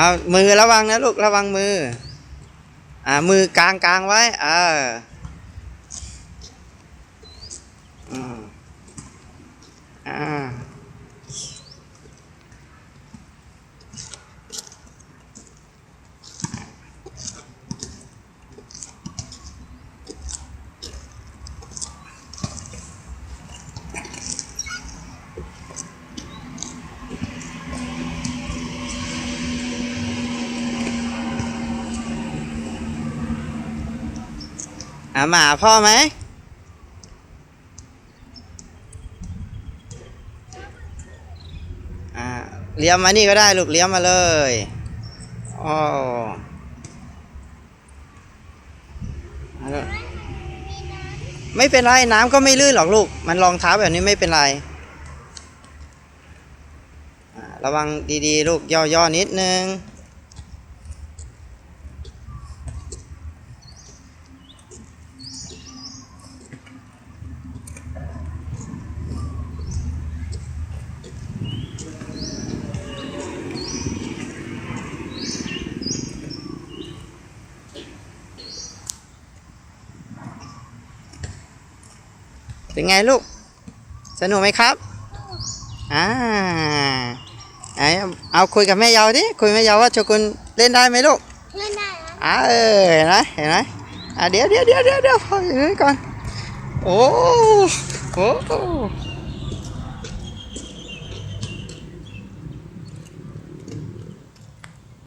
เอามือระวังนะลูกระวังมือ อ่ามือกลางกลางไว้เอออ่าอ่า มาหาพ่อไหมเลี้ยมมานี่ก็ได้ลูกเลี้ยมมาเลยอ๋อไม่เป็นไรน้ำก็ไม่ลื่นหรอกลูก มันรองเท้าแบบนี้ไม่เป็นไร ระวังดีๆ ลูกย่อๆนิดนึง เป็นไงลูก สนุกไหมครับ อ่าไหนเอาคุยกับแม่เยาดิ คุยกับแม่เยาว่าโชกุนเล่นได้ไหมลูก เล่นได้นะอ่าเออเห็นไหมเห็นไหมอ่าเดี๋ยวเดี๋ยวเดี๋ยวเดี๋ยวเดี๋ยวพออย่างนี้ก่อน โอ้โห